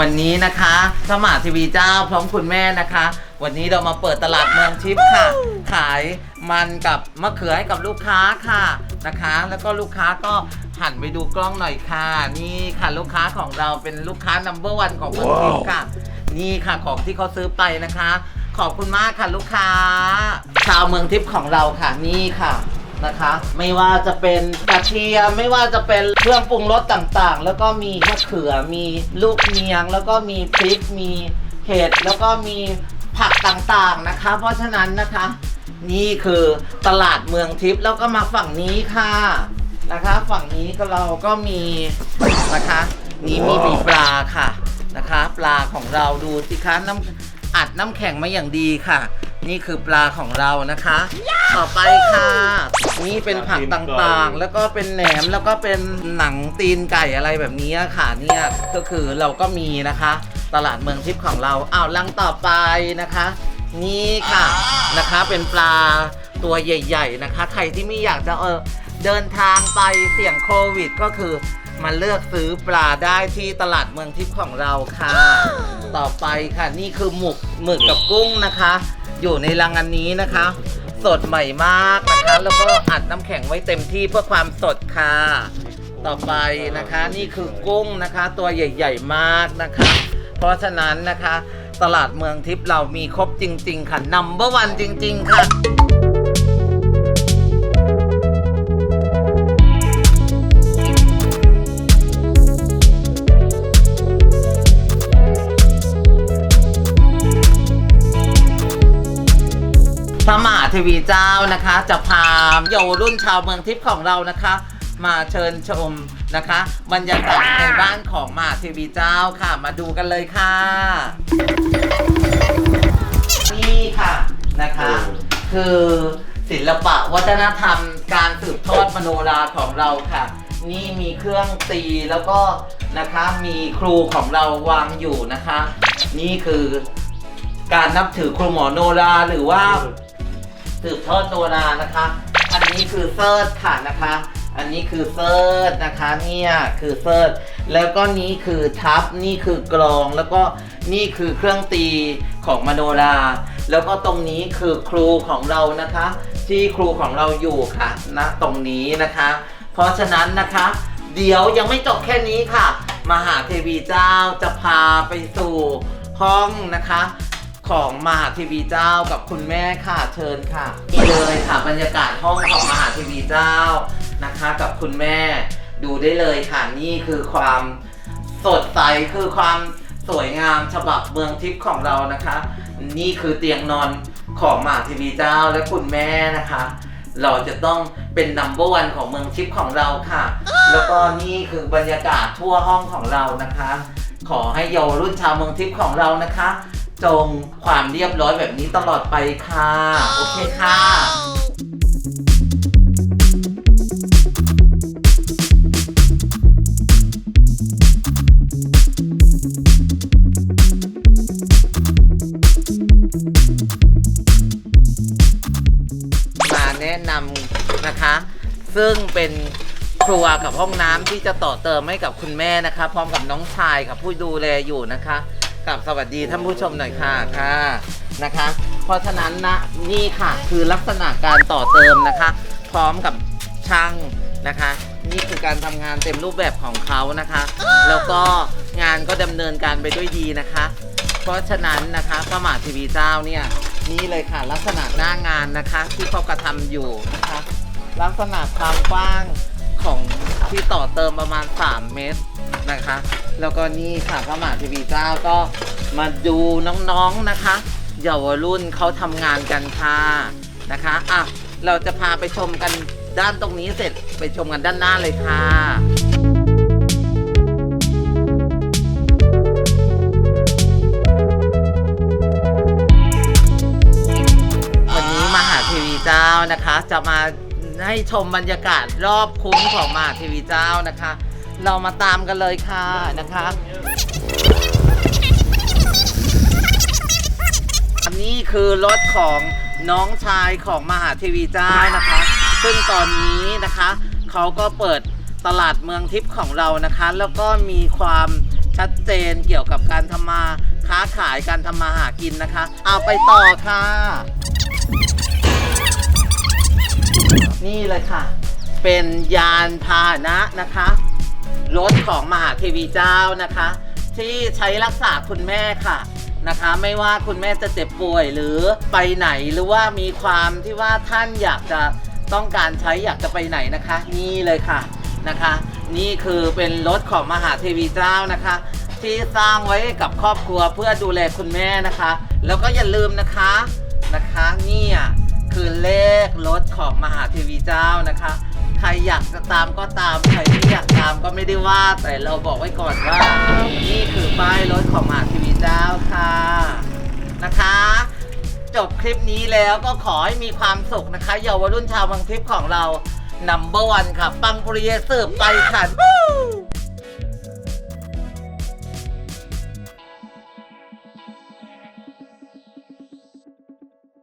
วันนี้นะคะสมาทีวีเจ้าพร้อมคุณแม่นะคะ วันนี้เรามาเปิดตลาดเมืองทิพย์ค่ะ ขายมันกับมะเขือให้กับลูกค้าค่ะนะคะ แล้วก็ลูกค้าก็หันไปดูกล้องหน่อยค่ะ นี่ค่ะลูกค้าของเราเป็นลูกค้านัมเบอร์วันของเมืองทิพย์ค่ะ นี่ค่ะของที่เขาซื้อไปนะคะ ขอบคุณมากค่ะลูกค้า ชาวเมืองทิพย์ของเราค่ะนี่ค่ะ นะคะ ไม่ว่าจะเป็นกระเทียมไม่ว่าจะเป็นเครื่องปรุงรสต่างๆ แล้วก็มีมะเขือมีลูกเนียง แล้วก็มีพริกมีเห็ดแล้วก็มีผักต่างๆนะคะ เพราะฉะนั้นนะคะ นี่คือตลาดเมืองทิพย์แล้วก็มาฝั่งนี้ค่ะนะคะ ฝั่งนี้ก็เราก็มีนะคะ นี่มีมีปลาค่ะนะคะ ปลาของเราดูสิคะน้ำอัดน้ำแข็งมาอย่างดีค่ะ นี่คือปลาของเรานะคะ ต่อไปค่ะ นี่เป็นผักต่างๆ แล้วก็เป็นแหนมแล้วก็เป็นหนังตีนไก่อะไรแบบนี้ค่ะเนี่ยก็คือเราก็มีนะคะ ตลาดเมืองทิพย์ของเราอ้าวลังต่อไปนะคะ นี่ค่ะนะคะเป็นปลาตัวใหญ่ ๆนะคะ ใครที่ไม่อยากจะเออเดินทางไปเสี่ยงโควิดก็คือมาเลือกซื้อปลาได้ที่ตลาดเมืองทิพย์ของเราค่ะ ต่อไปค่ะนี่คือหมึกหมึกกับกุ้งนะคะ อยู่ในรังอันนี้นะคะ สดใหม่มากนะคะ แล้วก็อัดน้ำแข็งไว้เต็มที่เพื่อความสดค่ะ ต่อไปนะคะนี่คือกุ้งนะคะ ตัวใหญ่ ๆ มากนะคะ เพราะฉะนั้นนะคะ ตลาดเมืองทิพย์เรามีครบจริง ๆ ค่ะนัมเบอร์วันจริง ๆ ค่ะ ทีวีเจ้านะคะ จะพาเยาวรุ่นชาวเมืองทิพย์ของเรานะคะ มาเชิญชมนะคะบรรยากาศในบ้านของมหาเทวีเจ้าค่ะ มาดูกันเลยค่ะ นี่ค่ะนะคะ คือศิลปะวัฒนธรรมการสืบทอดมโนราของเราค่ะ นี่มีเครื่องตีแล้วก็นะคะมีครูของเราวางอยู่นะคะ นี่คือการนับถือครูหมอโนราหรือว่า สืบทอดโนรานะคะ อันนี้คือเซิร์ชค่ะนะคะ อันนี้คือเซิร์ชนะคะเนี่ยคือเซิร์ชแล้วก็นี้คือทับนี่คือกลองแล้วก็นี่คือเครื่องตีของมโนรา แล้วก็ตรงนี้คือครูของเรานะคะ ที่ครูของเราอยู่ค่ะณตรงนี้นะคะ เพราะฉะนั้นนะคะ เดี๋ยวยังไม่จบแค่นี้ค่ะ มหาเทวีเจ้าจะพาไปสู่ห้องนะคะ ของมหาเทีวีเจ้ากับคุณแม่ค่ะเชิญค่ะนี่เลยค่ะบรรยากาศห้องของมหาเทีวีเจ้านะคะ กับคุณแม่ดูได้เลยค่ะนี่คือความสดใสคือความสวยงามฉบับเมืองทิพย์ของเรานะคะ นี่คือเตียงนอนของมหาเทีวีเจ้าและคุณแม่นะคะ เราจะต้องเป็นนัมเบอร์วันของเมืองทิพย์ของเราค่ะ แล้วก็นี่คือบรรยากาศทั่วห้องของเรานะคะ ขอให้เยาวรุ่นชาวเมืองทิพย์ของเรานะคะ จงความเรียบร้อยแบบนี้ตลอดไปค่ะ โอเคค่ะ มาแนะนำนะคะ ซึ่งเป็นครัวกับห้องน้ำที่จะต่อเติมให้กับคุณแม่นะคะ พร้อมกับน้องชายกับผู้ดูแลอยู่นะคะ กับสวัสดีท่านผู้ชมหน่อยค่ะค่ะนะคะ เพราะฉะนั้นนะนี่ค่ะคือลักษณะการต่อเติมนะคะ พร้อมกับช่างนะคะ นี่คือการทำงานเต็มรูปแบบของเขานะคะ แล้วก็งานก็ดำเนินการไปด้วยดีนะคะ เพราะฉะนั้นนะคะพระมาทีวีเจ้าเนี่ยนี่เลยค่ะลักษณะหน้างานนะคะ ที่เขากระทำอยู่นะคะ ลักษณะความกว้าง ของที่ต่อเติมประมาณ 3 เมตรนะคะ แล้วก็นี่ค่ะพระมหาทีวีเจ้าก็มาดูน้องๆนะคะ เยาวรุ่นเขาทำงานกันค่ะนะคะอะเราจะพาไปชมกันด้านตรงนี้เสร็จไปชมกันด้านหน้าเลยค่ะวันนี้มหาทีวีเจ้านะคะจะมา ให้ชมบรรยากาศรอบคุ้มของมหาเทีวีเจ้านะคะ เรามาตามกันเลยค่ะนะคะอันนี้คือรถของน้องชายของมหาเทีวีเจ้านะคะ ซึ่งตอนนี้นะคะเขาก็เปิดตลาดเมืองทิพย์ของเรานะคะ แล้วก็มีความชัดเจนเกี่ยวกับการทำมาค้าขายการทำมาหากินนะคะ เอาไปต่อค่ะ นี่เลยค่ะ เป็นยานพาหนะนะคะ รถของมหาเทวีเจ้านะคะ ที่ใช้รักษาคุณแม่ค่ะนะคะ ไม่ว่าคุณแม่จะเจ็บป่วยหรือไปไหนหรือว่ามีความที่ว่าท่านอยากจะต้องการใช้อยากจะไปไหนนะคะ นี่เลยค่ะนะคะ นี่คือเป็นรถของมหาเทวีเจ้านะคะ ที่สร้างไว้กับครอบครัวเพื่อดูแลคุณแม่นะคะ แล้วก็อย่าลืมนะคะนะคะเนี่ย คือเลขรถของมหาเทวีเจ้านะคะ ใครอยากจะตามก็ตาม ใครไม่อยากตามก็ไม่ได้ว่า แต่เราบอกไว้ก่อนว่า นี่คือป้ายรถของมหาเทวีเจ้าค่ะนะคะ จบคลิปนี้แล้วก็ขอให้มีความสุขนะคะ เยาวรุ่นชาวบางทิพย์ของเรานัมเบอร์วันค่ะ ปังปรียสืบไปค่ะ